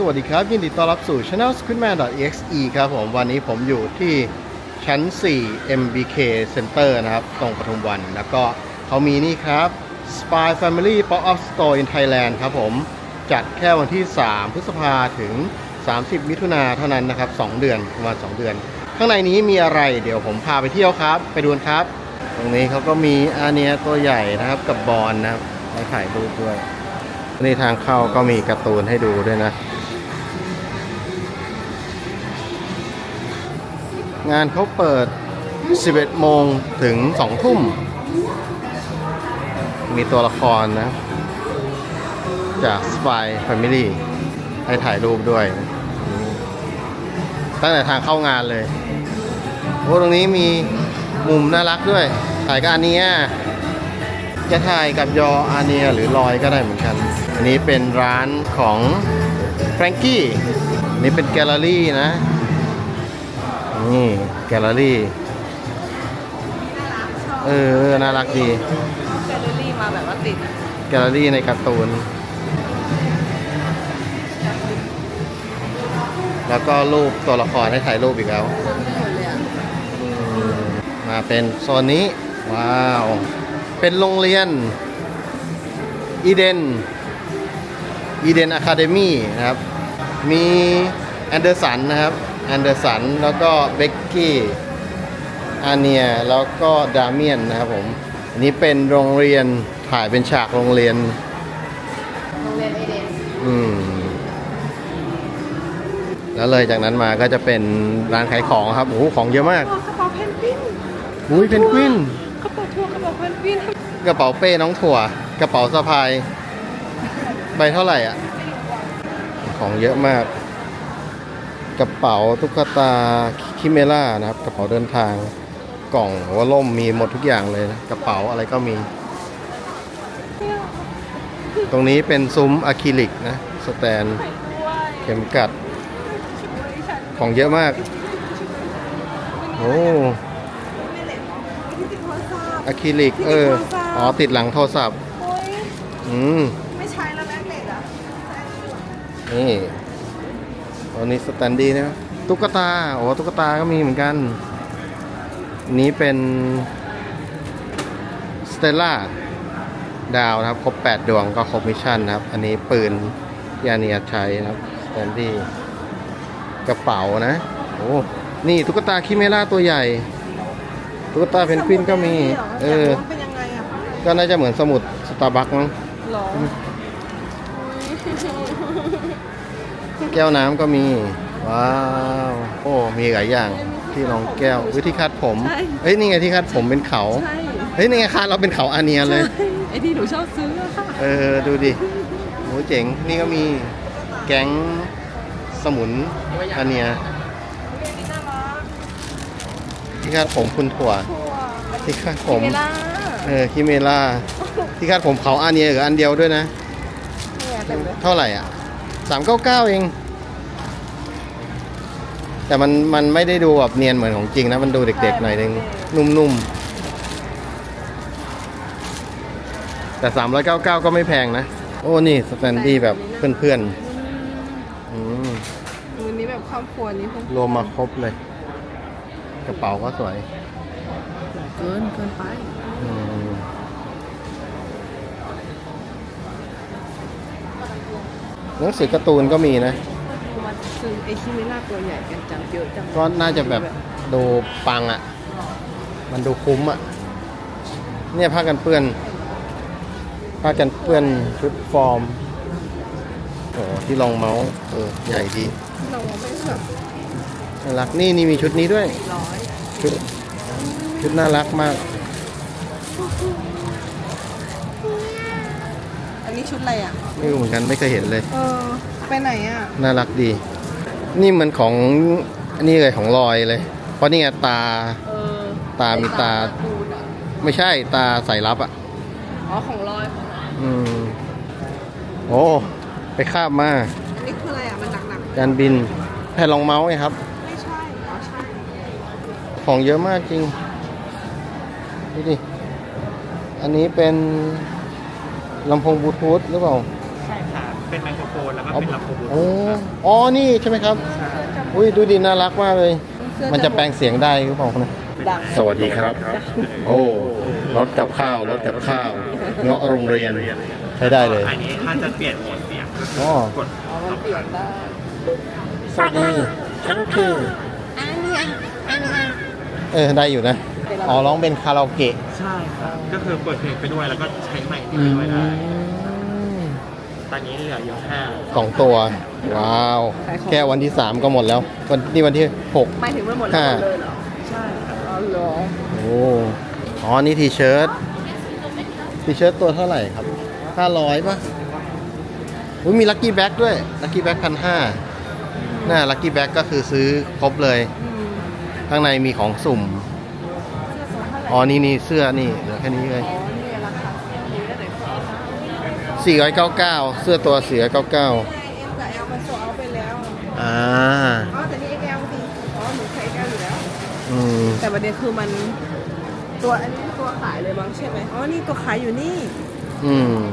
สวัสดีครับ ยินดีต้อนรับสู่ channel squidman.exe ครับผม วันนี้ผมอยู่ที่ชั้น 4 MBK Center นะครับ ตรงปทุมวัน แล้วก็เขามีนี่ครับ Spy Family Pop Up Store in Thailand ครับผม จัดแค่วันที่ 3 พฤษภาถึง 30 มิถุนาเท่านั้นนะครับ 2 เดือนประมาณ 2 เดือน ข้างในนี้มีอะไรเดี๋ยวผมพาไปเที่ยวครับ ไปดูนครับ ตรงนี้เขาก็มีอาเนียตัวใหญ่นะครับกับบอลนะครับไว้ถ่ายรูปด้วยนี่ทางเข้าก็มีการ์ตูนให้ดูด้วยนะ งานเขาเปิด 11 โมงถึง 2 ทุ่ม มีตัวละครนะ จาก Spy Family ให้ถ่ายรูปด้วย ตั้งแต่ทางเข้างานเลยโอ้ตรงนี้มีมุมน่ารักด้วย ถ่ายกับอันเนี้ยจะถ่ายกับยออาเนียหรือลอยก็ได้เหมือนกัน อันนี้เป็นร้านของแฟรงกี้นนี้เป็นแกลเลอรี่นะ นี่แกลเลอรี่เออเออน่ารักดี แกลเลอรี่มาแบบว่าติดอะแกลเลอรี่ในการ์ตูน แล้วก็รูปตัวละครให้ถ่ายรูปอีกแล้วหมดเลยอะมาเป็นโซนนี้ ว้าว เป็นโรงเรียนอีเดนอีเดนอะคาเดมี่นะครับ มีแอนเดอร์สันนะครับ แอนเดอร์สัน แล้วก็เบกกี้อาเนีย แล้วก็ดาเมียนนะครับผม อันนี้เป็นโรงเรียนถ่ายเป็นฉากโรงเรียน โรงเรียนเอเดนอืม แล้วเลยจากนั้นมาก็จะเป็นร้านขายของครับโอ้โหของเยอะมาก กระเป๋าเพนกวินอุ้ยเพนกวิน กระเป๋าทัวร์กระเป๋าเพนกวินกระเป๋าเป้น้องถั่ว กระเป๋าสะพาย ใบเท่าไหร่อะ ของเยอะมาก กระเป๋าตุ๊กตาคิเมล่านะครับ กระเป๋าเดินทางกล่องหัวล่มมีหมดทุกอย่างเลยนะกระเป๋าอะไรก็มี ตรงนี้เป็นซุ้มอะคริลิกนะสแตนเข็มกัด ของเยอะมาก โอ้อะคริลิกเอออ๋อติดหลังโทรศัพท์โอ้ยอืมไม่ใช้แล้วแม็กเล็ตอะนี่ ตัวนี้สแตนดี้นะตุ๊กตาโอ้ตุ๊กตาก็มีเหมือนกัน นี้เป็นสเตล่าดาวนะครับ ครบ 8 ดวงก็ครบมิชชั่นนะครับ อันนี้ปืนที่อาเนียใช้นะครับสแตนดี้กระเป๋านะโอ้นี่ตุ๊กตาคิเมล่าตัวใหญ่ ตุ๊กตาเพนกวินก็มี เออเป็นยังไงอะก็น่าจะเหมือนสมุดสตาร์บัคมั้งหรอ แก้วน้ำก็มี ว้าว โอ้ มีหลายอย่างที่รองแก้ววิธีคัดผมใช่เฮ้ยนี่ไงที่คัดผมเป็นเขาใช่เฮ้ยนี่ไงคัดเราเป็นเขาอาเนียเลย ใช่ไอ้ที่หนูชอบซื้ออะค่ะเออดูดิโหเจ๋ง นี่ก็มีแก๊งสมุนอาเนียที่คาดผมคุณถั่วทัวร์ที่คาดผม เวลาเออคิเมล่าที่คาดผมเขาอาเนียกับอันเดียวด้วยนะ เนี่ยเต็มเลยเท่าไหร่อะ สามเก้าเก้าเอง แต่มันมันไม่ได้ดูแบบเนียนเหมือนของจริงนะ มันดูเด็กๆหน่อยนึง นุ่มๆ แต่สามร้อยเก้าเก้าก็ไม่แพงนะ โอ้ นี่สแตนดี้แบบเพื่อนๆอืมวันนี้แบบครอบครัวนี้คงรวมมาครบเลย กระเป๋าก็สวย เกินเกินไป อืม หนังสือการ์ตูนก็มีนะมาซื้อไอ้ที่ไม่น่าตัวใหญ่กันจังเยอะจังก็น่าจะแบบดูปังอะ มันดูคุ้มอะ เนี่ยผ้ากันเปื้อนผ้ากันเปื้อนชุดฟอร์มโอ้ที่รองเมาส์เออใหญ่ดีเราไม่แบบน่ารักนี่นี่มีชุดนี้ด้วย ร้อยชุดชุดน่ารักมาก อันนี้ ชุดอะไรอะ ไม่รู้เหมือนกันไม่เคยเห็นเลย เออ ไปไหนอะ น่ารักดี นี่เหมันของอันนี้เลยของลอยเลย เพราะนี่ไงตา เออตามีตาดูดอะไม่ใช่ตาใส่รับอะ อ๋อ ของลอยของลอยอืม โอ้ ไปคาบมา อันนี้คืออะไรอะ มันหนักการบินแผ่นรองเมาส์ไงครับ ๆ ไม่ใช่ อ๋อ ใช่ ของเยอะมากจริง ดูดิ อันนี้เป็น ลำโพงบลูทูธหรือเปล่าใช่ค่ะเป็นไมโครโฟนแล้วก็อ๋อเป็นลำโพงบลูโอ้ทูธครับอ๋อนี่ใช่ไหมครับ ใช่อุ้ยดูดีน่ารักมากเลยเสื้อมันจะแปลงเสียงได้หรือเปล่านะดัง สวัสดีครับ โอ้รถกับข้าวรถกับข้าวเงาะโรงเรียน ใช้ได้เลย อันนี้ถ้าจะเปลี่ยนโหมดเสียงก็คืออ๋อกดอ๋อมันเปลี่ยนได้ สวัสดีฉันคือเออได้อยู่นะ อ๋อร้องเป็นคาราโอเกะใช่ครับ ก็คือเปิดเพลงไปด้วยแล้วก็ใช้ไมค์ไปอืด้วยได้มตอนนี้เหลืออยู่ห้าสองตัว ว้าวแค่วันที่สามก็หมดแล้ว วันนี่วันที่หก หมายถึงมันหมดแล้วห้าหมดเลยเหรอใช่ครับอ๋อเหรอโอ้อ๋อ นี่ทีเชิ้ตทีเชิ้ตตัวเท่าไหร่ครับห้าร้อยป่ะอุ้ยมีลัคกี้แบ็กด้วยลัคกี้แบ็กพันห้าน่าลัคกี้แบ็กก็คือซื้อครบเลย อืมข้างในมีของสุ่มเสื้ อตัวเท่าไหร่อ๋อ นี่นี่เสื้อนี่เหลือแค่นี้เลยอ๋อนี่ราคานี้ได้ไหนขอ499เสื้อตัว499เอ็มกับเอลมันโซเอาไปแล้วอ่าอ๋อแต่นี่ XL สิอ๋อหนูใช้ XL อยู่แล้วอืมแต่ประเด็นคือมันตัวอันนี้ตัวขายเลยมั้งใช่ไหมอ๋อนี่ตัวขายอยู่นี่อืม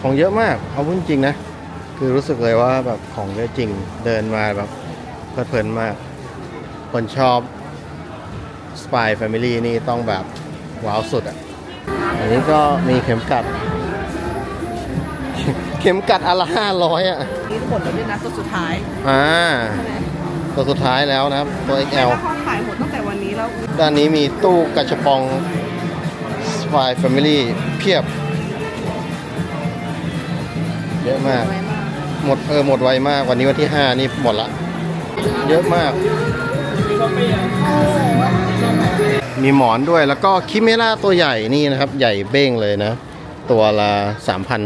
ของเยอะมากเอาพูดจริงนะคือรู้สึกเลยว่าแบบของเยอะจริงเดินมาแบบเพลินๆมาก คนชอบ Spy Family นี่ต้องแบบว้าวสุดอะ อันนี้ก็มีเข็มกัด เข็มกัดอนละห้าร้อยอะ นี่หมดแล้วด้วยนะตัวสุดท้ายอ่าใช่ไหมตัวสุดท้ายแล้วนะครับ ตัวแต่ XL ถ้าเขาขายหมดตั้งแต่วันนี้แล้วด้านนี้มีตู้กระชบปอง Spy Family เพียบ เยอะมาก ไว้มากหมดเออหมดไวมากวันนี้วันที่ 5 นี่หมดละ เยอะมาก มีหมอนด้วยแล้วก็คิเมล่าตัวใหญ่นี่นะครับ ใหญ่เบ้งเลยนะ ตัวละ3,000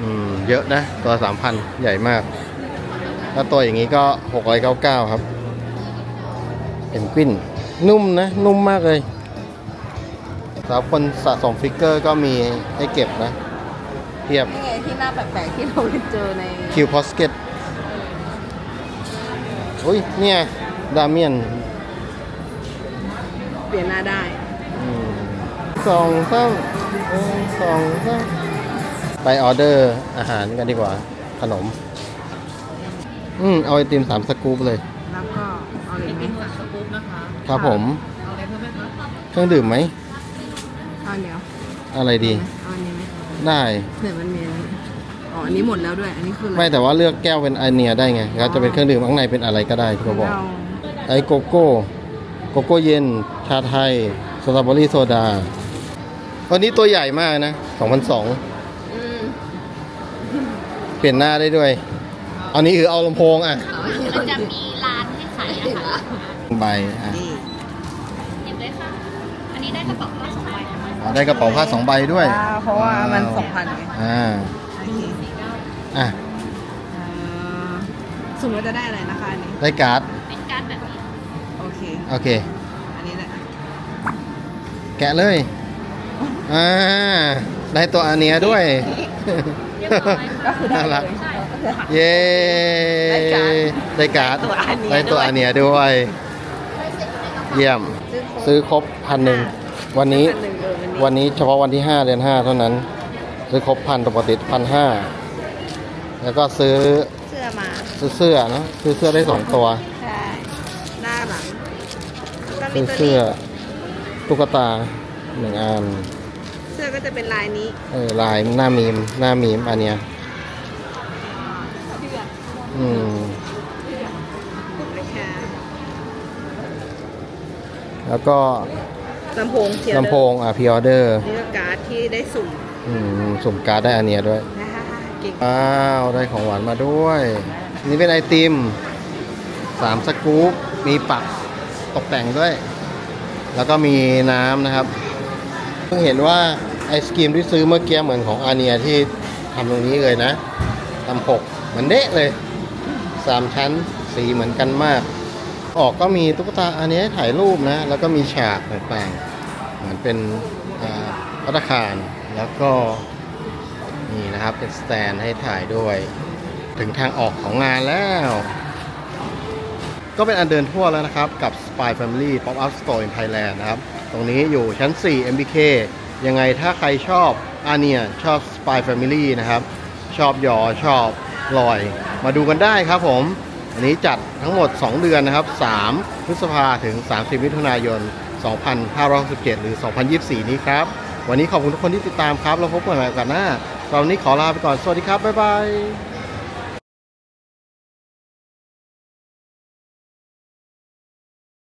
อืมเยอะนะตัว3,000ใหญ่มาก ถ้าตัวอย่างนี้ก็699ครับเป็นกวินนุ่มนะ นุ่มมากเลยสำหรับคนสะสมฟิกเกอร์ก็มีให้เก็บนะ เทียบนี่ไงที่หน้าแปลกๆที่เราไปเจอในคิวพอสเก็ต อุ้ยเนี่ยดาเมียนเปลี่ยนหน้าได้สองสามหนึ่งสองสามไปออเดอร์อาหารกันดีกว่า ขนม อืมเอาไอติมสามสกู๊ปเลย แล้วก็เอาเลยไหมครับผม เอาอะไรเพิ่มไหมคะเครื่องดื่มไหมเอาเดี๋ยวอะไรดีเอาอันนี้ไหมได้เนี่ยมันมีอันนี้อ๋ ออันนี้หมดแล้วด้วย อันนี้คืออะไรไม่แต่ว่าเลือกแก้วเป็นไอเนียได้ไงก็จะเป็นเครื่องดื่มข้างในเป็นอะไรก็ได้ที่เขาบอก เราไอโกโก้ โกโก้เย็น ชาไทย สตรอเบอรี่โซดาวันนี้ตัวใหญ่มากนะ2,002อืมเปลี่ยนหน้าได้ด้วย เอานี้คือเอาลำโพงอะมันจะมีร้านให้ขายอาหารใบอะนี่หยิบเลยค่ะ อันนี้ได้กระเป๋าผ้าสองใบนะคะอ๋อได้กระเป๋าผ้าสองใบด้วยว้าวเพราะว่ามันสองพันไงอ่าโอเคอะเอ่อสมมติจะได้อะไรนะคะอันนี้ ได้การ์ดเป็นการดแบบนี้โอเค โอเค อันนี้แหละแกะเลยอ่าได้ตัวอันเนี้ยด้วย เรียบร้อยก็คือได้น่าเลรักย ใช่เย้ได้การ์ดได้ตัวอันเนี้ยด้วย เยี่ยม ซื้อครบพันหนึ่งวันนี้พันหนึ่งเออวัวันนนี้นี้เฉพาะวันที่5เดือน5เท่านั้น ซื้อครบพันปกติพันห้า แล้วก็ซื้อเสื้อมาซื้อเสื้อนะซื้อเสื้อได้สองตัว ใช่หน้าหลังแล้วก็มีซื้อตัวเสื้อนี้ตุ๊กตาหนึ่งอันเสื้อก็จะเป็นลายนี้เออลายหน้ามีมหน้ามีมอันเนี้ยอืมนะคะแล้วก็ลำโพงเทียร์ลำโพงอะพิออเดอร์นี่ก็การ์ดที่ได้สุ่มอืมสุ่มการ์ดได้อันเนี้ยด้วยนะคะ เก่งอ้าวได้ของหวานมาด้วยนี่เป็นไอติมสามสกู๊ปมีปักตกแต่งด้วย แล้วก็มีน้ำนะครับ เพิ่งเห็นว่าไอศกรีมที่ซื้อเมื่อกี้เหมือนของอาเนียที่ทำตรงนี้เลยนะทำปกเหมือนเดะเลยสามชั้นสีเหมือนกันมาก ออกก็มีตุ๊กตาอันนี้ถ่ายรูปนะ แล้วก็มีฉากต่างๆเหมือนเป็นพัตคารแล้วก็ นี่นะครับเป็นสแตนให้ถ่ายด้วย ถึงทางออกของงานแล้ว ก็เป็นอันเดินทั่วแล้วนะครับ กับ Spy Family Pop Up Store in Thailand นะครับ ตรงนี้อยู่ชั้น 4 MBK ยังไงถ้าใครชอบอาเนียชอบ Spy Family นะครับ ชอบยอชอบลอย มาดูกันได้ครับผม อันนี้จัดทั้งหมด 2 เดือนนะครับ 3 พฤษภาถึง 30 มิถุนายน 2567 หรือ 2024 นี้ครับ วันนี้ขอบคุณทุกคนที่ติดตามครับ เราพบกันใหม่โอกาสหน้า ตอนนี้ขอลาไปก่อน สวัสดีครับ บ๊ายบาย